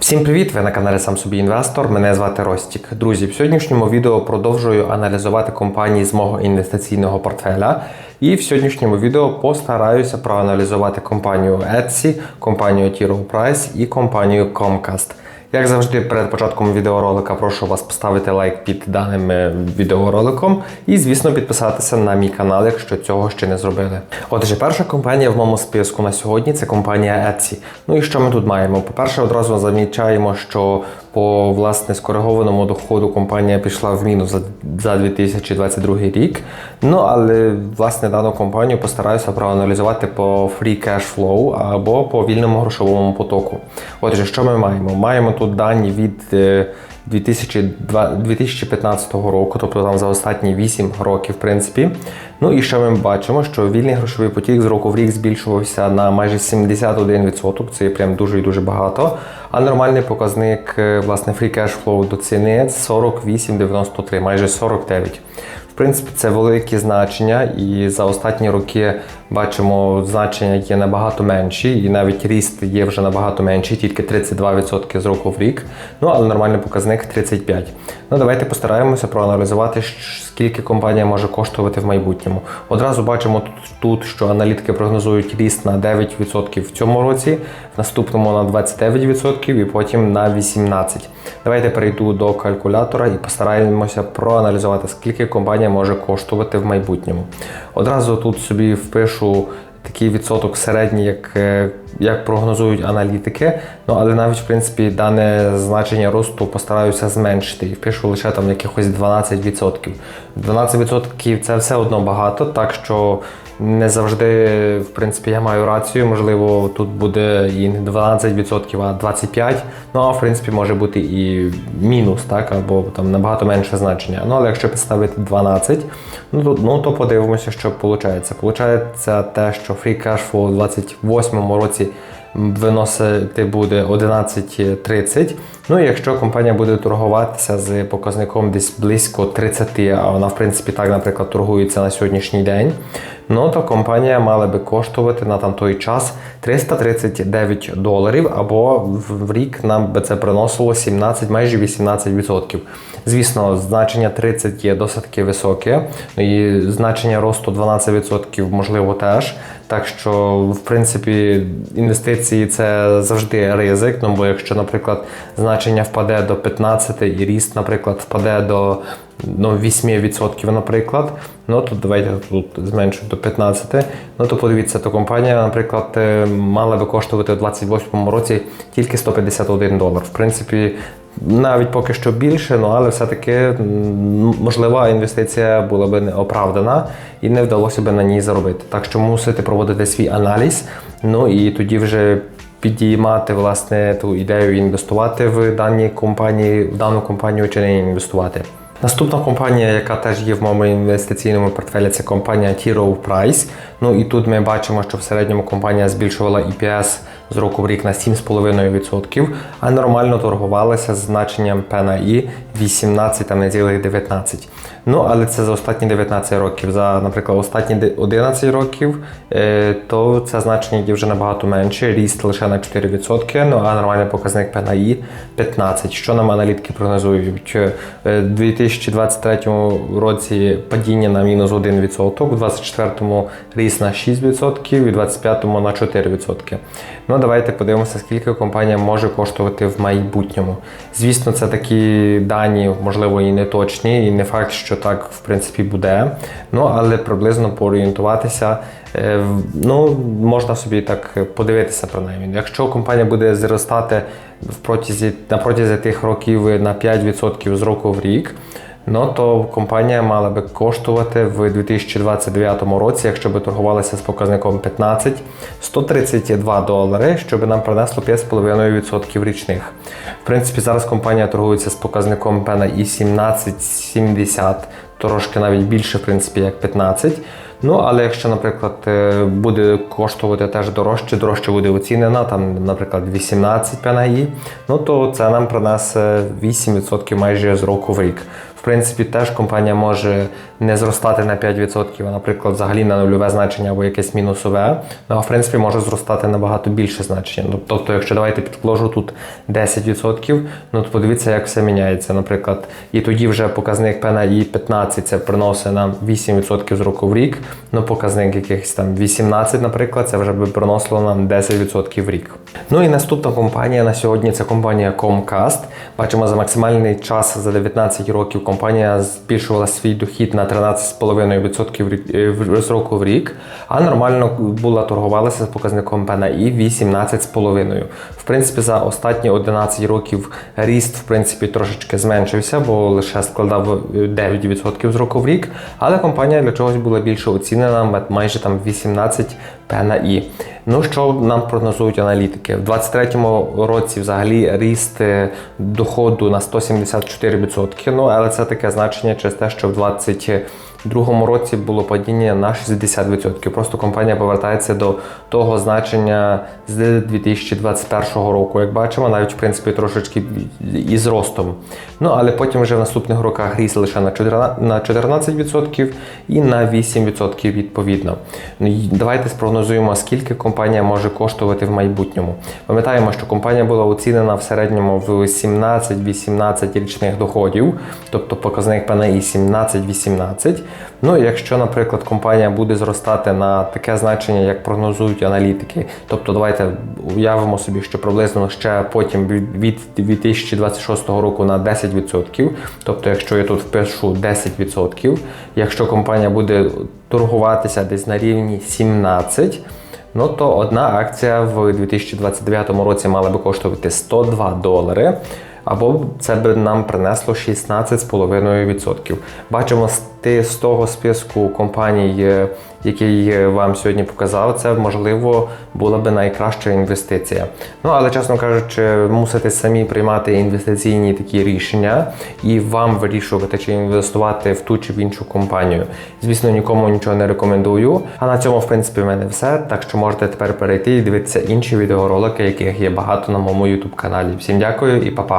Всім привіт! Ви на каналі Сам собі інвестор. Мене звати Ростік. Друзі, в сьогоднішньому відео продовжую аналізувати компанії з мого інвестиційного портфеля. І в сьогоднішньому відео постараюся проаналізувати компанію Etsy, компанію Tiro Price і компанію Comcast. Як завжди, перед початком відеоролика прошу вас поставити лайк під даним е, відеороликом і, звісно, підписатися на мій канал, якщо цього ще не зробили. Отже, перша компанія в моєму списку на сьогодні це компанія Etsy. Ну і що ми тут маємо? По-перше, одразу замічаємо, що по власне скоригованому доходу компанія пішла в мінус за, за 2022 рік. Ну але власне дану компанію постараюся проаналізувати по free cash flow або по вільному грошовому потоку. Отже, що ми маємо? Маємо тут дані від е, 2002 2015 року, тобто там за останні 8 років, в принципі. Ну і що ми бачимо, що вільний грошовий потік з року в рік збільшувався на майже 71%, це є прям дуже і дуже багато. А нормальний показник е, власне free cash flow до ціни 48,93, майже 49. Принципі, це великі значення, і за останні роки бачимо, значення є набагато менші, і навіть ріст є вже набагато менший, тільки 32% з року в рік. Ну але нормальний показник 35%. Ну давайте постараємося проаналізувати, скільки компанія може коштувати в майбутньому. Одразу бачимо тут, що аналітики прогнозують ріст на 9% в цьому році, в наступному на 29% і потім на 18%. Давайте перейду до калькулятора і постараємося проаналізувати, скільки компанія може коштувати в майбутньому. Одразу тут собі впишу такий відсоток середній, як як прогнозують аналітики. Ну але навіть в принципі дане значення росту постараюся зменшити і впишу лише там якихось 12%. 12% це все одно багато, так що не завжди, в принципі, я маю рацію. Можливо, тут буде і не 12%, а 25%. Ну а в принципі може бути і мінус, так, або там набагато менше значення. Ну але якщо підставити 12%, ну то, ну, то подивимося, що виходить. Получається те, що free cash flow у 2028 році виносити буде 11.30. Ну і якщо компанія буде торгуватися з показником десь близько 30, а вона в принципі так, наприклад, торгується на сьогоднішній день, ну то компанія мала би коштувати на там той час 339 доларів, або в рік нам би це приносило 17, майже 18%. Звісно, значення 30 є досить високе, і значення росту 12% можливо теж. Так що, в принципі, інвестиції це завжди ризик. Ну бо якщо, наприклад, значення впаде до 15 і ріст, наприклад, впаде до ну, 8%, наприклад, ну то давайте тут зменшимо до 15. Ну то подивіться, то компанія, наприклад, е, мала би коштувати у 2028 році тільки 151 долар. В принципі, навіть поки що більше, ну але все-таки можлива інвестиція була би не оправдана і не вдалося би на ній заробити. Так що мусите проводити свій аналіз, ну і тоді вже підіймати власне ту ідею інвестувати в дані компанії, в дану компанію чи не інвестувати. Наступна компанія, яка теж є в моєму інвестиційному портфелі, це компанія T Rowe Price. Ну і тут ми бачимо, що в середньому компанія збільшувала EPS з року в рік на 7,5%, а нормально торгувалася з значенням P на 18 там неділих 19. Ну, але це за останні 19 років. За, наприклад, останні 11 років, е, то це значення є вже набагато менше, ріст лише на 4%, ну а нормальний показник P на I 15. Що нам аналітики прогнозують? У 2023 році падіння на мінус 1%, у 2024 ріст на 6% і у 2025 на 4%. Ну, давайте подивимося, скільки компанія може коштувати в майбутньому. Звісно, це такі дані, можливо, і не точні, і не факт, що так в принципі буде. Ну, але приблизно поорієнтуватися. Е, ну, можна собі так подивитися принаймні. Якщо компанія буде зростати в протязі, на протязі тих років на 5% з року в рік. Ну то компанія мала би коштувати в 2029 році, якщо би торгувалася з показником 15, 132 долари, що би нам принесло 5,5% річних. В принципі, зараз компанія торгується з показником пена і 17,70, трошки навіть більше, в принципі, як 15. Ну, але якщо, наприклад, е, буде коштувати теж дорожче, дорожче буде оцінена, там, наприклад, 18 PNI, ну то це нам принесе 8% майже з року в рік. В принципі, теж компанія може не зростати на 5%, а, наприклад, взагалі на нульове значення або якесь мінусове. Ну, а в принципі може зростати набагато більше значення. Ну, тобто, якщо давайте підложу тут 10%, ну то подивіться, як все міняється. Наприклад, і тоді вже показник P I 15 це приносить нам 8% з року в рік. Ну, показник якихось там 18, наприклад, це вже би приносило нам 10% в рік. Ну і наступна компанія на сьогодні це компанія Comcast. Бачимо за максимальний час за 19 років компанія збільшувала свій дохід на 13,5% в рік- е, з року в рік, а нормально була торгувалася з показником I 18,5%. В принципі, за останні 11 років ріст в принципі трошечки зменшився, бо лише складав е, 9% з року в рік. Але компанія для чогось була більше оцінена майже там 18 P і. Ну що нам прогнозують аналітики? В 2023 році взагалі ріст е, доходу на 174%. Ну але це таке значення через те, що в 2022 році було падіння на 60%. Просто компанія повертається до того значення з 2021 року. Як бачимо, навіть в принципі трошечки і з ростом. Ну але потім вже в наступних роках ріс лише на 14% на 14% і на 8% відповідно. Ну, Давайте спрогнозуємо, скільки компанія може коштувати в майбутньому. Пам'ятаємо, що компанія була оцінена в середньому в 17-18 річних доходів, тобто показник PNI 17-18. Ну, якщо, наприклад, компанія буде зростати на таке значення, як прогнозують аналітики, тобто давайте уявимо собі, що приблизно ще потім від від 2026 року на 10%, тобто якщо я тут впишу 10%, якщо компанія буде торгуватися десь на рівні 17%, Ну то одна акція в 2029 році мала би коштувати 102 долари. Або це би нам принесло 16,5%. Бачимо з того списку компаній, е, який вам сьогодні показав, це можливо була би найкраща інвестиція. Ну але чесно кажучи, мусите самі приймати інвестиційні такі рішення і вам вирішувати, чи інвестувати в ту чи в іншу компанію. Звісно, нікому нічого не рекомендую. А на цьому, в принципі, в мене все. Так що можете тепер перейти і дивитися інші відеоролики, яких є багато на моєму YouTube каналі. Всім дякую і па-па!